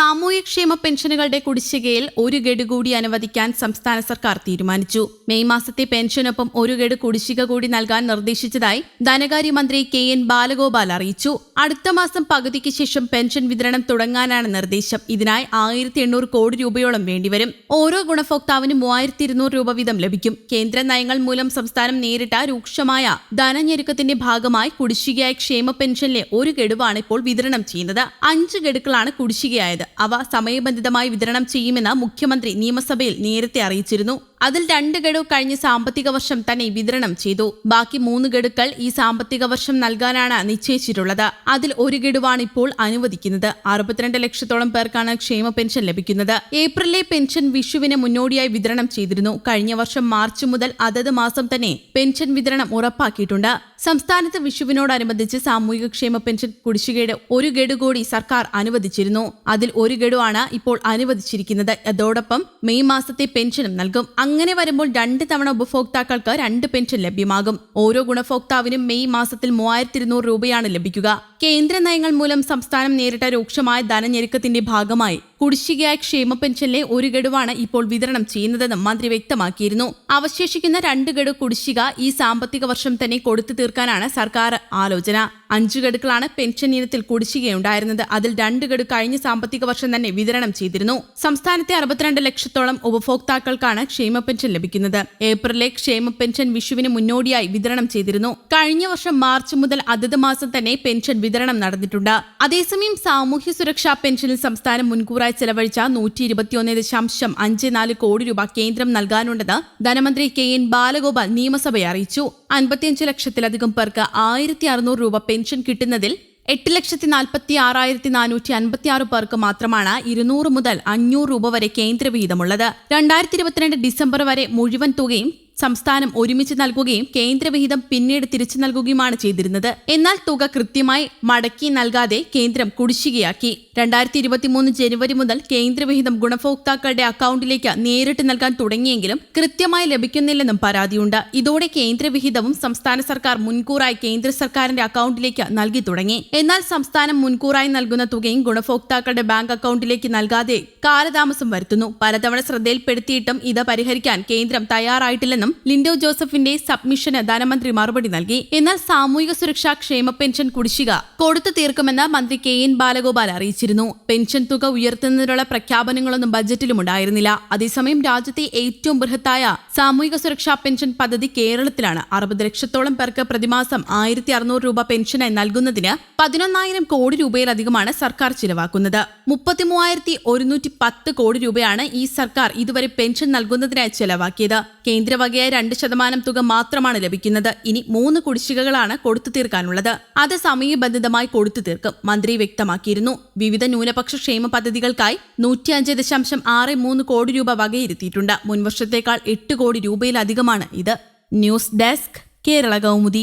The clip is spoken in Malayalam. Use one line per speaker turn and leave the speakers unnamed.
സാമൂഹ്യക്ഷേമ പെൻഷനുകളുടെ കുടിശ്ശികയിൽ ഒരു ഗഡു കൂടി അനുവദിക്കാൻ സംസ്ഥാന സർക്കാർ തീരുമാനിച്ചു. മെയ് മാസത്തെ പെൻഷനൊപ്പം ഒരു ഗഡു കുടിശ്ശിക കൂടി നൽകാൻ നിർദ്ദേശിച്ചതായി ധനകാര്യമന്ത്രി കെ എൻ ബാലഗോപാൽ അറിയിച്ചു. അടുത്ത മാസം പകുതിക്ക് ശേഷം പെൻഷൻ വിതരണം തുടങ്ങാനാണ് നിർദ്ദേശം. ഇതിനായി ആയിരത്തി എണ്ണൂറ് കോടി രൂപയോളം വേണ്ടിവരും. ഓരോ ഗുണഭോക്താവിനും മൂവായിരത്തി ഇരുന്നൂറ് രൂപ വീതം ലഭിക്കും. കേന്ദ്ര നയങ്ങൾ മൂലം സംസ്ഥാനം നേരിട്ട രൂക്ഷമായ ധനഞ്ഞെരുക്കത്തിന്റെ ഭാഗമായി കുടിശ്ശികയായ ക്ഷേമ പെൻഷനിലെ ഒരു ഗഡുവാണ് ഇപ്പോൾ വിതരണം ചെയ്യുന്നത്. അഞ്ച് ഗഡുക്കളാണ് കുടിശ്ശികയായത്. അവ സമയബന്ധിതമായി വിതരണം ചെയ്യുമെന്ന് മുഖ്യമന്ത്രി നിയമസഭയിൽ നേരത്തെ അറിയിച്ചിരുന്നു അതിൽ രണ്ട് ഗഡു കഴിഞ്ഞ സാമ്പത്തിക വർഷം തന്നെ വിതരണം ചെയ്തു. ബാക്കി മൂന്ന് ഗഡുക്കൾ ഈ സാമ്പത്തിക വർഷം നൽകാനാണ് നിശ്ചയിച്ചിട്ടുള്ളത്. അതിൽ ഒരു ഗഡുവാണ് ഇപ്പോൾ അനുവദിക്കുന്നത്. അറുപത്തിരണ്ട് ലക്ഷത്തോളം പേർക്കാണ് ക്ഷേമ പെൻഷൻ ലഭിക്കുന്നത്. ഏപ്രിലിലെ പെൻഷൻ വിഷുവിന് മുന്നോടിയായി വിതരണം ചെയ്തിരുന്നു. കഴിഞ്ഞ വർഷം മാർച്ച് മുതൽ അതത് മാസം തന്നെ പെൻഷൻ വിതരണം ഉറപ്പാക്കിയിട്ടുണ്ട്. സംസ്ഥാനത്ത് വിഷുവിനോടനുബന്ധിച്ച് സാമൂഹികക്ഷേമ പെൻഷൻ കുടിശ്ശികയുടെ ഒരു ഗഡു കൂടി സർക്കാർ അനുവദിച്ചിരുന്നു. അതിൽ ഒരു ഗഡുവാണ് ഇപ്പോൾ അനുവദിച്ചിരിക്കുന്നത്. അതോടൊപ്പം മെയ് മാസത്തെ പെൻഷനും നൽകും. അങ്ങനെ വരുമ്പോൾ രണ്ട് തവണ ഉപഭോക്താക്കൾക്ക് രണ്ട് പെൻഷൻ ലഭ്യമാകും. ഓരോ ഗുണഭോക്താവിനും മെയ് മാസത്തിൽ മൂവായിരത്തി ഇരുന്നൂറ് രൂപയാണ് ലഭിക്കുക. കേന്ദ്ര നയങ്ങൾ മൂലം സംസ്ഥാനം നേരിട്ട രൂക്ഷമായ ധനഞ്ഞെരുക്കത്തിന്റെ ഭാഗമായി കുടിശ്ശികയായ ക്ഷേമ പെൻഷനിലെ ഒരു ഗഡുവാണ് ഇപ്പോൾ വിതരണം ചെയ്യുന്നതെന്നും മന്ത്രി വ്യക്തമാക്കിയിരുന്നു. അവശേഷിക്കുന്ന രണ്ട് ഗഡു കുടിശ്ശിക ഈ സാമ്പത്തിക വർഷം തന്നെ കൊടുത്തു തീർക്കാനാണ് സർക്കാർ ആലോചന. അഞ്ചു ഗഡുക്കളാണ് പെൻഷൻ ഇനത്തിൽ കുടിശ്ശികയുണ്ടായിരുന്നത്. അതിൽ രണ്ട് ഗഡു കഴിഞ്ഞ സാമ്പത്തിക വർഷം തന്നെ വിതരണം ചെയ്തിരുന്നു. സംസ്ഥാനത്തെ അറുപത്തിരണ്ട് ലക്ഷത്തോളം ഉപഭോക്താക്കൾക്കാണ് ക്ഷേമ പെൻഷൻ ലഭിക്കുന്നത്. ഏപ്രിലെ ക്ഷേമ പെൻഷൻ വിഷുവിന് മുന്നോടിയായി വിതരണം ചെയ്തിരുന്നു. കഴിഞ്ഞ വർഷം മാർച്ച് മുതൽ അതത് മാസം തന്നെ പെൻഷൻ വിതരണം നടന്നിട്ടുണ്ട്. അതേസമയം സാമൂഹ്യ സുരക്ഷാ പെൻഷനിൽ സംസ്ഥാനം മുൻകൂറായി ചെലവഴിച്ച നൂറ്റി ഇരുപത്തിയൊന്ന് ദശാംശം അഞ്ച് നാല് കോടി രൂപ കേന്ദ്രം നൽകാനുണ്ടെന്ന് ധനമന്ത്രി കെ എൻ ബാലഗോപാൽ നിയമസഭയെ അറിയിച്ചു. അൻപത്തിയഞ്ച് ലക്ഷത്തിലധികം പേർക്ക് ആയിരത്തി അറുന്നൂറ് രൂപ പെൻഷൻ കിട്ടുന്നതിൽ എട്ട് ലക്ഷത്തി നാൽപ്പത്തി ആറായിരത്തി നാനൂറ്റി അൻപത്തി ആറ് പേർക്ക് മാത്രമാണ് ഇരുന്നൂറ് മുതൽ അഞ്ഞൂറ് രൂപ വരെ കേന്ദ്രവിഹിതമുള്ളത്. രണ്ടായിരത്തി ഇരുപത്തിരണ്ട് ഡിസംബർ വരെ മുഴുവൻ തുകയും സംസ്ഥാനം ഒരുമിച്ച് നൽകുകയും കേന്ദ്രവിഹിതം പിന്നീട് തിരിച്ചു നൽകുകയുമാണ് ചെയ്തിരുന്നത്. എന്നാൽ തുക കൃത്യമായി മടക്കി നൽകാതെ കേന്ദ്രം കുടിശ്ശികയാക്കി. രണ്ടായിരത്തി ഇരുപത്തിമൂന്ന് ജനുവരി മുതൽ കേന്ദ്രവിഹിതം ഗുണഭോക്താക്കളുടെ അക്കൗണ്ടിലേക്ക് നേരിട്ട് നൽകാൻ തുടങ്ങിയെങ്കിലും കൃത്യമായി ലഭിക്കുന്നില്ലെന്നും പരാതിയുണ്ട്. ഇതോടെ കേന്ദ്രവിഹിതവും സംസ്ഥാന സർക്കാർ മുൻകൂറായി കേന്ദ്ര സർക്കാരിന്റെ അക്കൗണ്ടിലേക്ക് നൽകി തുടങ്ങി. എന്നാൽ സംസ്ഥാനം മുൻകൂറായി നൽകുന്ന തുകയും ഗുണഭോക്താക്കളുടെ ബാങ്ക് അക്കൗണ്ടിലേക്ക് നൽകാതെ കാലതാമസം വരുത്തുന്നു. പലതവണ ശ്രദ്ധയിൽപ്പെടുത്തിയിട്ടും ഇത് പരിഹരിക്കാൻ കേന്ദ്രം തയ്യാറായിട്ടില്ലെന്നും ലിൻഡോ ജോസഫിന്റെ സബ്മിഷന് ധനമന്ത്രി മറുപടി നൽകി. എന്നാൽ സാമൂഹിക സുരക്ഷാ ക്ഷേമ പെൻഷൻ കുടിശ്ശിക കൊടുത്തു തീർക്കുമെന്ന് മന്ത്രി കെ എൻ ബാലഗോപാൽ അറിയിച്ചിരുന്നു. പെൻഷൻ തുക ഉയർത്തുന്നതിനുള്ള പ്രഖ്യാപനങ്ങളൊന്നും ബജറ്റിലും ഉണ്ടായിരുന്നില്ല. അതേസമയം രാജ്യത്തെ ഏറ്റവും ബൃഹത്തായ സാമൂഹിക സുരക്ഷാ പെൻഷൻ പദ്ധതി കേരളത്തിലാണ്. അറുപത് ലക്ഷത്തോളം പേർക്ക് പ്രതിമാസം ആയിരത്തി അറുന്നൂറ് രൂപ പെൻഷനായി നൽകുന്നതിന് പതിനൊന്നായിരം കോടി രൂപയിലധികമാണ് സർക്കാർ ചിലവാക്കുന്നത്. മുപ്പത്തിമൂവായിരത്തി ഒരുന്നൂറ്റി പത്ത് കോടി രൂപയാണ് ഈ സർക്കാർ ഇതുവരെ പെൻഷൻ നൽകുന്നതിനായി ചെലവാക്കിയത്. കേന്ദ്രവകയായ രണ്ട് ശതമാനം തുക മാത്രമാണ് ലഭിക്കുന്നത്. ഇനി മൂന്ന് കുടിശ്ശികകളാണ് കൊടുത്തു തീർക്കാനുള്ളത്. അത് സമയബന്ധിതമായി കൊടുത്തു തീർക്കും മന്ത്രി വ്യക്തമാക്കിയിരുന്നു. വിവിധ ന്യൂനപക്ഷ ക്ഷേമ പദ്ധതികൾക്കായി നൂറ്റിയഞ്ച് ദശാംശം ആറ് മൂന്ന് കോടി രൂപ വകയിരുത്തിയിട്ടുണ്ട്. മുൻവർഷത്തേക്കാൾ എട്ട് കോടി രൂപയിലധികമാണ് ഇത്. News desk Kerala Kaumudi.